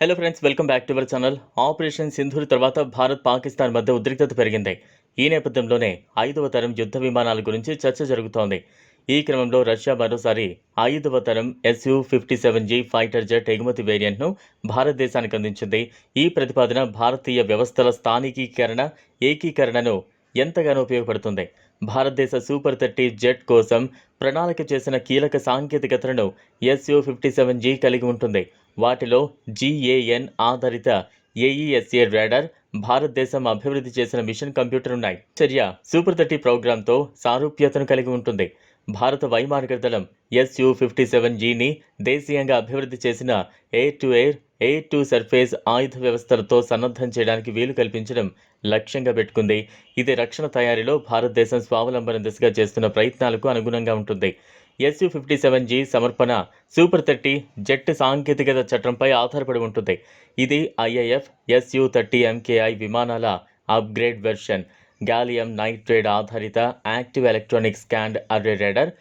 Hello friends welcome back to our channel operation Sindoor తర్వాత భారత్ పాకిస్తాన్ మధ్య ఉద్రిక్తత పెరిగింది. ఈ నేపథ్యంలోనే ఐదవ తరం యుద్ధ విమానాల గురించి చర్చ జరుగుతోంది. ఈ క్రమంలో రష్యా మరోసారి ఐదవ తరం SU fifty seven G fighter jet ఎగుమతి వేరియంట్ను భారతదేశానికి అందించింది. ఈ ప్రతిపాదన భారతీయ వ్యవస్థల స్థానికీకరణ ఏకీకరణను ఎంతగానో ఉపయోగపడుతుంది. భారతదేశ సూపర్ థర్టీ జెట్ కోసం ప్రణాళిక చేసిన కీలక సాంకేతికతలను ఎస్యు ఫిఫ్టీ సెవెన్ జీ కలిగి ఉంటుంది. వాటిలో జీఏఎన్ ఆధారిత ఏఈఎస్ఏ రాడార్ భారతదేశం అభివృద్ధి చేసిన మిషన్ కంప్యూటర్ ఉన్నాయి చర్య సూపర్ థర్టీ ప్రోగ్రాంతో సారూప్యతను కలిగి ఉంటుంది. భారత వైమానిక దళం ఎస్యు ఫిఫ్టీ సెవెన్ జీని దేశీయంగా అభివృద్ధి చేసిన air to air air to surface ఆయుధ వ్యవస్థలతో సన్నద్ధం చేయడానికి వీలు కల్పించడం లక్ష్యంగా పెట్టుకుంది. ఇది రక్షణ తయారీలో భారతదేశం స్వావలంబన దిశగా చేస్తున్న ప్రయత్నాలకు అనుగుణంగా ఉంటుంది. ఎస్యు ఫిఫ్టీ సెవెన్ జీ సమర్పణ సూపర్ థర్టీ జెట్ సాంకేతికత చట్టంపై ఆధారపడి ఉంటుంది. ఇది ఐఐఎఫ్ ఎస్యు థర్టీ ఎంకేఐ విమానాల అప్గ్రేడ్ వెర్షన్. గాలియం నైట్రేడ్ ఆధారిత active electronic scanned array radar.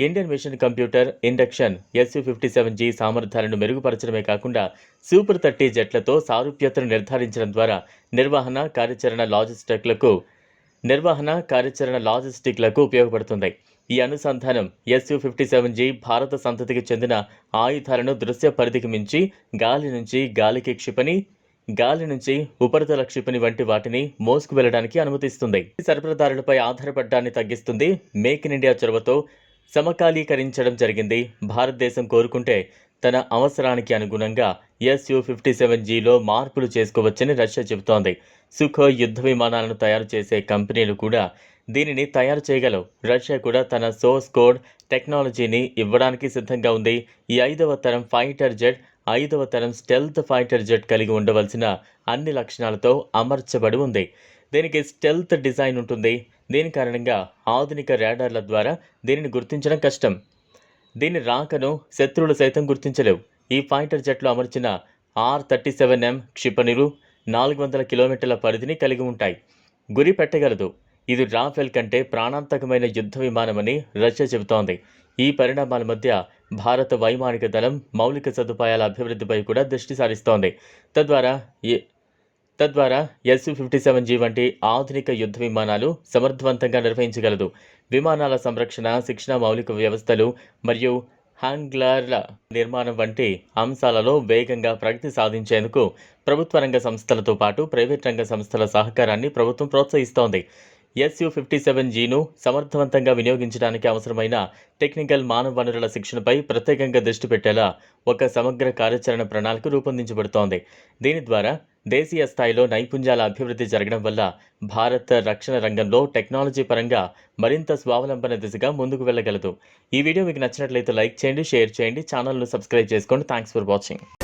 Indian mission computer induction SU fifty seven G సామర్థ్యాలను మెరుగుపరచడమే కాకుండా సూపర్ థర్టీ జెట్లతో సారూప్యతను నిర్ధారించడం ద్వారా నిర్వహణ కార్యాచరణ లాజిస్టిక్లకు నిర్వహణ కార్యాచరణ లాజిస్టిక్లకు ఉపయోగపడుతుంది. ఈ అనుసంధానం ఎస్యు ఫిఫ్టీ సెవెన్ జీ భారత సంతతికి చెందిన ఆయుధాలను దృశ్య పరిధికి మించి గాలి నుంచి గాలికి క్షిపణి గాలి నుంచి ఉపరితల క్షిపణి వంటి వాటిని మోసుకు వెళ్ళడానికి అనుమతిస్తుంది. ఈ సరఫరాదారులపై ఆధారపడడాన్ని తగ్గిస్తుంది. మేక్ ఇన్ ఇండియా చొరవతో సమకాలీకరించడం జరిగింది. భారతదేశం కోరుకుంటే తన అవసరానికి అనుగుణంగా ఎస్యు ఫిఫ్టీ సెవెన్ జీలో మార్పులు చేసుకోవచ్చని రష్యా చెబుతోంది. సుఖోయ్ యుద్ధ విమానాలను తయారు చేసే కంపెనీలు కూడా దీనిని తయారు చేయగలవు. రష్యా కూడా తన సోర్స్ కోడ్ టెక్నాలజీని ఇవ్వడానికి సిద్ధంగా ఉంది. ఈ ఐదవ తరం ఫైటర్ జెట్ ఐదవ తరం స్టెల్త్ ఫైటర్ జెట్ కలిగి ఉండవలసిన అన్ని లక్షణాలతో అమర్చబడి ఉంది. దీనికి స్టెల్త్ డిజైన్ ఉంటుంది. దీని కారణంగా ఆధునిక రాడార్ల ద్వారా దీనిని గుర్తించడం కష్టం. దీని రాకను శత్రువులు సైతం గుర్తించలేవు. ఈ ఫైటర్ జెట్లు అమర్చిన ఆర్ థర్టీ సెవెన్ ఎం క్షిపణులు నాలుగు వందల కిలోమీటర్ల పరిధిని కలిగి ఉంటాయి. గురి పెట్టగలదు. ఇది రాఫెల్ కంటే ప్రాణాంతకమైన యుద్ధ విమానమని రష్యా చెబుతోంది. ఈ పరిణామాల మధ్య భారత వైమానిక దళం మౌలిక సదుపాయాల అభివృద్ధిపై కూడా దృష్టి సారిస్తోంది. తద్వారా తద్వారా ఎస్ ఫిఫ్టీ సెవెన్ జీ వంటి ఆధునిక యుద్ధ విమానాలు సమర్థవంతంగా నిర్వహించగలదు. విమానాల సంరక్షణ శిక్షణ మౌలిక వ్యవస్థలు మరియు హ్యాంగ్లర్ల నిర్మాణం వంటి అంశాలలో వేగంగా ప్రగతి సాధించేందుకు ప్రభుత్వ రంగ సంస్థలతో పాటు ప్రైవేట్ రంగ సంస్థల సహకారాన్ని ప్రభుత్వం ప్రోత్సహిస్తోంది. ఎస్యు ఫిఫ్టీ సెవెన్ జీను సమర్థవంతంగా వినియోగించడానికి అవసరమైన టెక్నికల్ మానవ వనరుల శిక్షణపై ప్రత్యేకంగా దృష్టి పెట్టేలా ఒక సమగ్ర కార్యాచరణ ప్రణాళిక రూపొందించబడుతోంది. దీని ద్వారా దేశీయ స్థాయిలో నైపుణ్యాల అభివృద్ధి జరగడం వల్ల భారత రక్షణ రంగంలో టెక్నాలజీ పరంగా మరింత స్వావలంబన దిశగా ముందుకు వెళ్ళగలదు. ఈ వీడియో మీకు నచ్చినట్లయితే లైక్ చేయండి షేర్ చేయండి ఛానల్ను సబ్స్క్రైబ్ చేసుకోండి. Thanks for watching